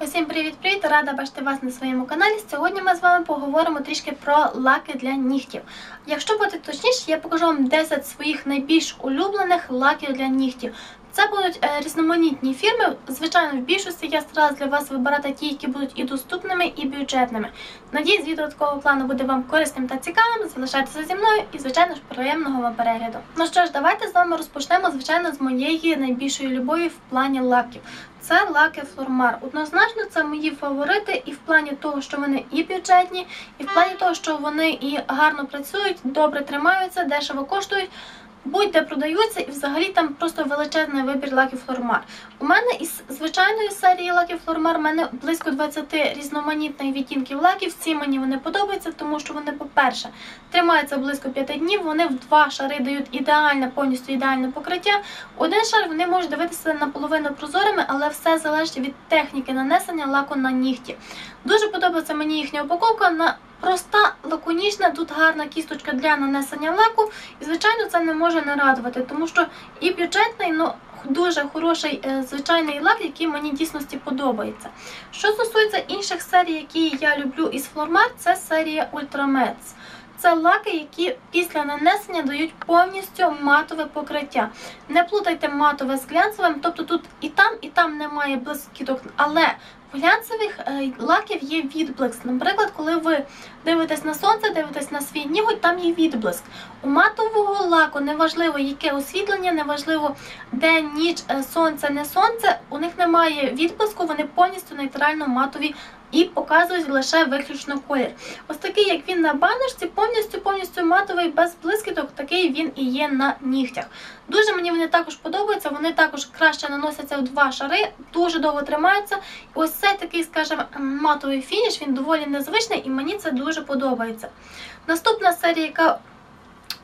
Усім привіт-привіт! Рада бачити вас на своєму каналі. Сьогодні ми з вами поговоримо трішки про лаки для нігтів. Якщо бути точніше, я покажу вам 10 своїх найбільш улюблених лаків для нігтів. Це будуть е, різноманітні фірми. Звичайно, в більшості я старалась для вас вибирати ті, які будуть і доступними, і бюджетними. Надіюсь, відео такого плану буде вам корисним та цікавим. Залишайтеся зі мною і, звичайно ж, приємного вам перегляду. Ну що ж, давайте з вами розпочнемо, звичайно, з моєї найбільшої любові в плані лаків. Це лаки Флормар. Однозначно, це мої фаворити, і в плані того, що вони і бюджетні, і в плані того, що вони і гарно працюють, добре тримаються, дешево коштують. Будь-де продаються, і взагалі там просто величезний вибір лаків Флормар. У мене із звичайної серії лаків Флормар у мене близько 20 різноманітних відтінків лаків. Ці мені вони подобаються, тому що вони, по-перше, тримаються близько 5 днів. Вони в два шари дають ідеальне, повністю ідеальне покриття. Один шар вони можуть дивитися наполовину прозорими, але все залежить від техніки нанесення лаку на нігті. Дуже подобається мені їхня упаковка. на Проста, лаконічна, тут гарна кісточка для нанесення лаку, і, звичайно, це не може не радувати, тому що і бюджетний, ну дуже хороший е, звичайний лак, який мені дійсності подобається. Що стосується інших серій, які я люблю із Флормат, це серія Ultrameds. Це лаки, які після нанесення дають повністю матове покриття. Не плутайте матове з глянцевим, тобто тут і там, і там немає блискіток, але глянцевих е, лаків є відблиск. Наприклад, коли ви дивитесь на сонце, дивитесь на свій ніготь, там є відблиск. У матового лаку неважливо, яке освітлення, неважливо день, ніч, е, сонце, не сонце. У них немає відблиску, вони повністю нейтрально матові і показують лише виключно колір. Ось такий, як він на баночці, повністю повністю матовий, без блискіток, такий він і є на нігтях. Дуже мені вони також подобаються, вони також краще наносяться в два шари, дуже довго тримаються. ось цей такий, скажімо, матовий фініш, він доволі незвичний і мені це дуже подобається. Наступна серія, яка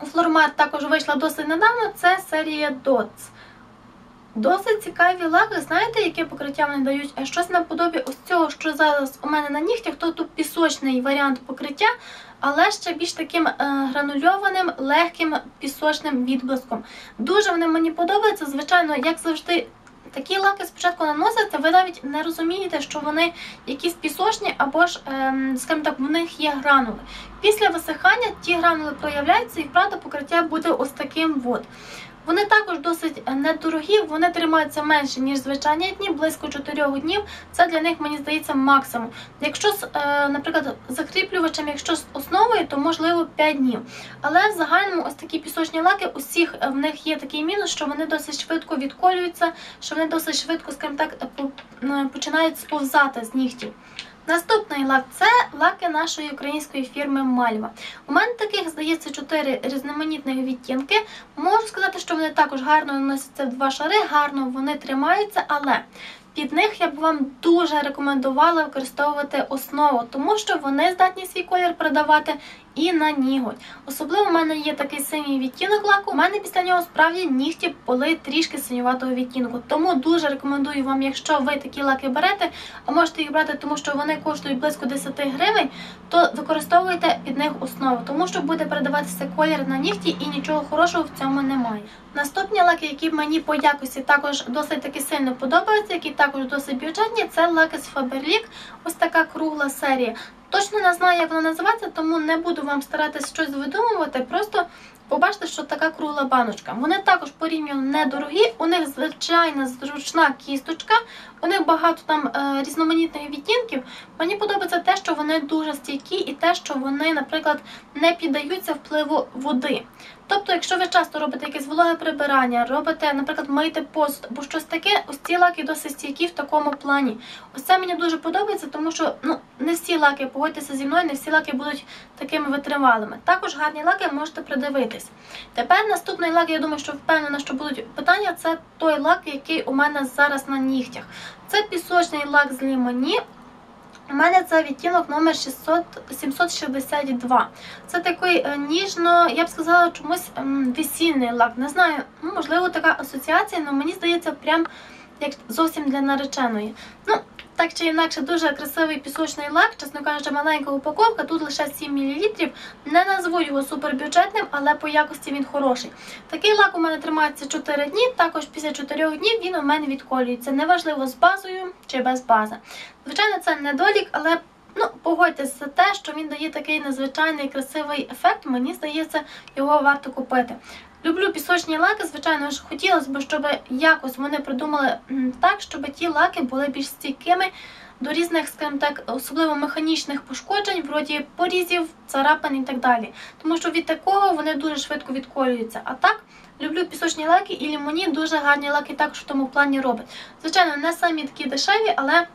у Флормат також вийшла досить недавно, це серія Dots. Досить цікаві лаки, знаєте, яке покриття вони дають? Щось наподобі ось цього, що зараз у мене на нігтях, то тут пісочний варіант покриття, але ще більш таким е, гранульованим, легким пісочним відблиском. Дуже вони мені подобаються, звичайно, як завжди. Такі лаки спочатку наносяться, ви навіть не розумієте, що вони якісь пісочні, або ж, ем, скажімо так, в них є гранули. Після висихання ті гранули проявляються і правда покриття буде ось таким. от. Вони також досить е, недорогі, вони тримаються менше, ніж звичайні дні, близько 4 днів. Це для них, мені здається, максимум. Якщо, е, наприклад, закріплювачем, якщо з основою, то можливо 5 днів. Але в загальному ось такі пісочні лаки, усіх е, в них є такий мінус, що вони досить швидко відколюються, що вони досить швидко, скажімо так, починають сповзати з нігтів. Наступний лак це лаки нашої української фірми Мальва. У мене таких, здається, чотири різноманітних відтінки. Можу сказати, що вони також гарно наносяться в два шари, гарно вони тримаються, але під них я б вам дуже рекомендувала використовувати основу, тому що вони здатні свій колір продавати і на ніготь. Особливо в мене є такий синій відтінок лаку. У мене після нього справді нігті були трішки синюватого відтінку. Тому дуже рекомендую вам, якщо ви такі лаки берете, а можете їх брати, тому що вони коштують близько 10 гривень, то використовуйте під них основу, тому що буде передаватися колір на нігті і нічого хорошого в цьому немає. Наступні лаки, які мені по якості також досить таки сильно подобаються, які також досить бюджетні, це лаки з Faberlic. Ось така кругла серія. Точно не знаю, як вона називається, тому не буду вам старатися щось видумувати. Просто побачите, що така кругла баночка. Вони також порівняно недорогі, у них звичайна зручна кісточка, у них багато там е, різноманітних відтінків. Мені подобається те, що вони дуже стійкі, і те, що вони, наприклад, не піддаються впливу води. Тобто, якщо ви часто робите якесь вологе прибирання, робите, наприклад, мийте посуд або щось таке, ось ці лаки досить стійкі в такому плані. Ось це мені дуже подобається, тому що ну, не всі лаки, погодьтеся зі мною, не всі лаки будуть такими витривалими. Також гарні лаки можете придивитись. Тепер наступний лак, я думаю, що впевнена, що будуть питання, це той лак, який у мене зараз на нігтях. Це пісочний лак з лімоні. У мене це відтінок номер 600, 762. Це такий е, ніжно, я б сказала, чомусь весільний лак. Не знаю, ну, можливо, така асоціація, але мені здається, прям як зовсім для нареченої. Ну, так чи інакше дуже красивий пісочний лак, чесно кажучи, маленька упаковка, тут лише 7 мл. Не назву його супербюджетним, але по якості він хороший. Такий лак у мене тримається 4 дні, також після 4 днів він у мене відколюється. Неважливо з базою чи без бази. Звичайно, це недолік, але Ну, погодьтесь за те, що він дає такий незвичайний красивий ефект. Мені здається, його варто купити. Люблю пісочні лаки, звичайно ж, хотілося б, щоб якось вони придумали так, щоб ті лаки були більш стійкими до різних, скажімо так, особливо механічних пошкоджень, вроді порізів, царапин і так далі. Тому що від такого вони дуже швидко відколюються. А так, люблю пісочні лаки і лімоні дуже гарні лаки також в тому плані робить. Звичайно, не самі такі дешеві, але.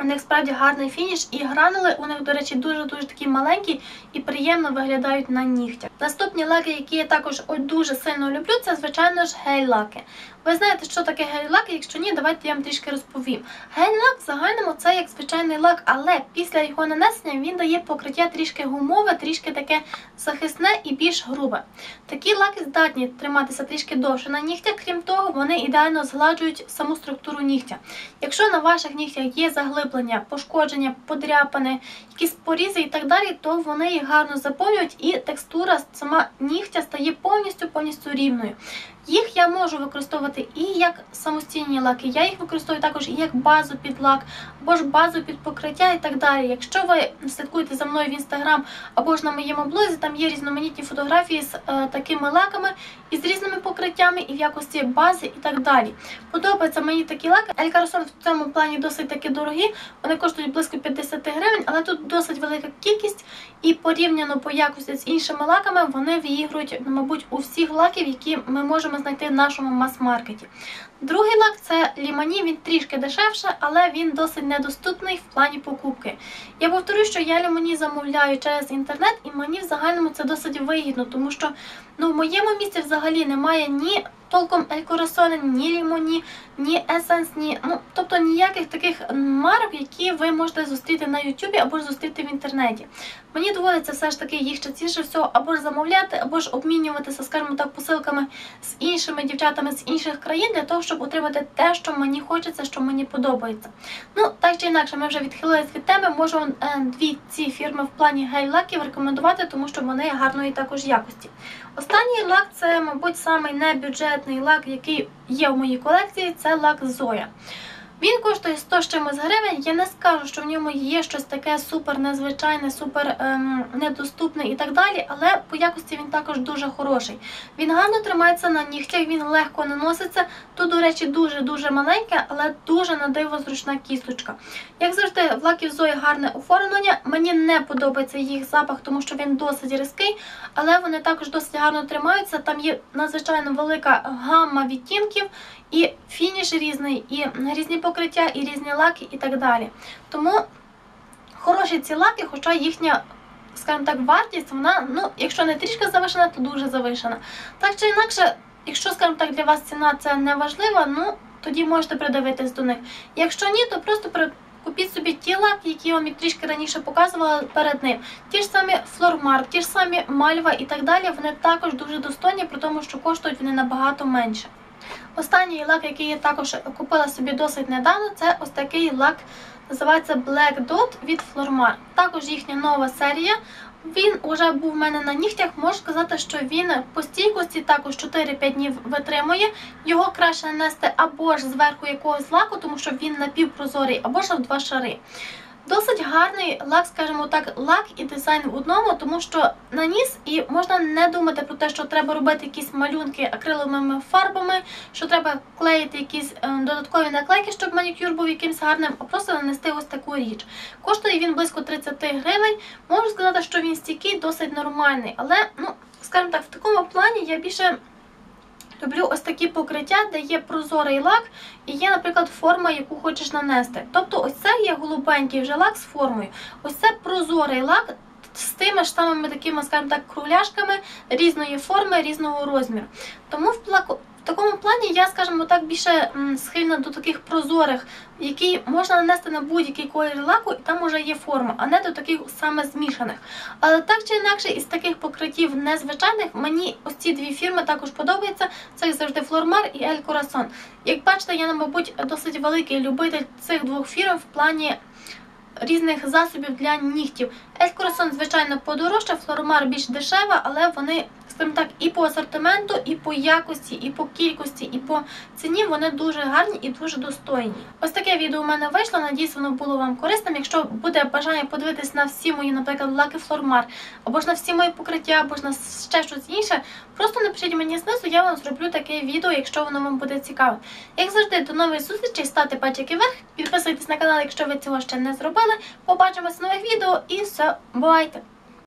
У них справді гарний фініш, і гранули у них, до речі, дуже-дуже такі маленькі і приємно виглядають на нігтях. Наступні лаки, які я також дуже сильно люблю, це, звичайно ж, гель-лаки. Ви знаєте, що таке гель-лак? Якщо ні, давайте я вам трішки розповім. Гель-лак в загальному це як звичайний лак, але після його нанесення він дає покриття трішки гумове, трішки таке захисне і більш грубе. Такі лаки здатні триматися трішки довше на нігтях, крім того, вони ідеально згладжують саму структуру нігтя. Якщо на ваших нігтях є заглиблення, пошкодження, подряпини, якісь порізи і так далі, то вони їх гарно заповнюють і текстура сама нігтя стає повністю повністю рівною. Їх я можу використовувати і як самостійні лаки, я їх використовую також і як базу під лак, або ж базу під покриття і так далі. Якщо ви слідкуєте за мною в інстаграм або ж на моєму блозі, там є різноманітні фотографії з е, такими лаками і з різними покриттями, і в якості бази і так далі. Подобаються мені такі лаки. Елькаросон в цьому плані досить таки дорогі, вони коштують близько 50 гривень, але тут досить велика кількість і порівняно по якості з іншими лаками вони виігрують, мабуть, у всіх лаків, які ми можемо знайти в нашому мас-маркеті. Другий лак це лімані, він трішки дешевше, але він досить недоступний в плані покупки. Я повторю, що я лімані замовляю через інтернет, і мені в загальному це досить вигідно, тому що ну, в моєму місці взагалі немає ні толком елькоросони, ні лімоні, ні есенс, ні ну тобто ніяких таких марок, які ви можете зустріти на Ютубі або ж зустріти в інтернеті. Мені доводиться все ж таки їх частіше всього або ж замовляти, або ж обмінюватися, скажімо так, посилками з іншими дівчатами з інших країн для того, щоб отримати те, що мені хочеться, що мені подобається. Ну, так чи інакше, ми вже відхилились від теми. Можу е, дві ці фірми в плані гель-лаків рекомендувати, тому що вони гарної також якості. Останній лак це, мабуть, самий небюджетний лак, який є в моїй колекції, це лак Зоя. Він коштує 100 з чимось гривень. Я не скажу, що в ньому є щось таке супер незвичайне, супер ем, недоступне і так далі, але по якості він також дуже хороший. Він гарно тримається на нігтях, він легко наноситься. Тут, до речі, дуже-дуже маленьке, але дуже на диво зручна кісточка. Як завжди, в лаків Зої гарне оформлення. Мені не подобається їх запах, тому що він досить різкий, але вони також досить гарно тримаються. Там є надзвичайно велика гамма відтінків. І фініш різний, і різні покриття, і різні лаки, і так далі. Тому хороші ці лаки, хоча їхня, скажімо так, вартість, вона, ну, якщо не трішки завишена, то дуже завишена. Так чи інакше, якщо, скажімо так, для вас ціна це не важлива, ну тоді можете придивитись до них. Якщо ні, то просто. Купіть собі ті лаки, які я вам трішки раніше показувала перед ним. Ті ж самі Флормарк, ті ж самі Мальва і так далі, вони також дуже достойні, при тому, що коштують вони набагато менше. Останній лак, який я також купила собі досить недавно, це ось такий лак, називається Black Dot від Flormar. Також їхня нова серія. Він вже був в мене на нігтях. Можу сказати, що він по стійкості також 4-5 днів витримує. Його краще нанести або ж зверху якогось лаку, тому що він напівпрозорий, або ж в два шари. Досить гарний лак, скажімо так, лак і дизайн в одному, тому що наніс і можна не думати про те, що треба робити якісь малюнки акриловими фарбами, що треба клеїти якісь е, додаткові наклейки, щоб манікюр був якимось гарним, а просто нанести ось таку річ. Коштує він близько 30 гривень. Можу сказати, що він стійкий, досить нормальний, але, ну, скажімо так, в такому плані я більше. Люблю ось такі покриття, де є прозорий лак і є, наприклад, форма, яку хочеш нанести. Тобто, ось це є голубенький вже лак з формою. Ось це прозорий лак з тими ж самими такими, скажімо так, кругляшками різної форми, різного розміру. Тому в такому плані я, скажімо так, більше схильна до таких прозорих, які можна нанести на будь-який колір лаку, і там уже є форма, а не до таких саме змішаних. Але так чи інакше, із таких покриттів незвичайних мені ось ці дві фірми також подобаються. Це завжди Флормар і Ель Корасон. Як бачите, я, мабуть, досить великий любитель цих двох фірм в плані різних засобів для нігтів. Ель Корасон, звичайно, подорожча, Флормар більш дешева, але вони, скажімо так, і по асортименту, і по якості, і по кількості, і по ціні вони дуже гарні і дуже достойні. Ось таке відео у мене вийшло. Надіюсь, воно було вам корисним. Якщо буде бажання подивитись на всі мої, наприклад, лаки Флормар, або ж на всі мої покриття, або ж на ще щось інше, просто напишіть мені знизу, я вам зроблю таке відео, якщо воно вам буде цікаве. Як завжди, до нових зустрічей, ставте пальчики вверх, підписуйтесь на канал, якщо ви цього ще не зробили. Побачимось в нових відео і все, бувайте!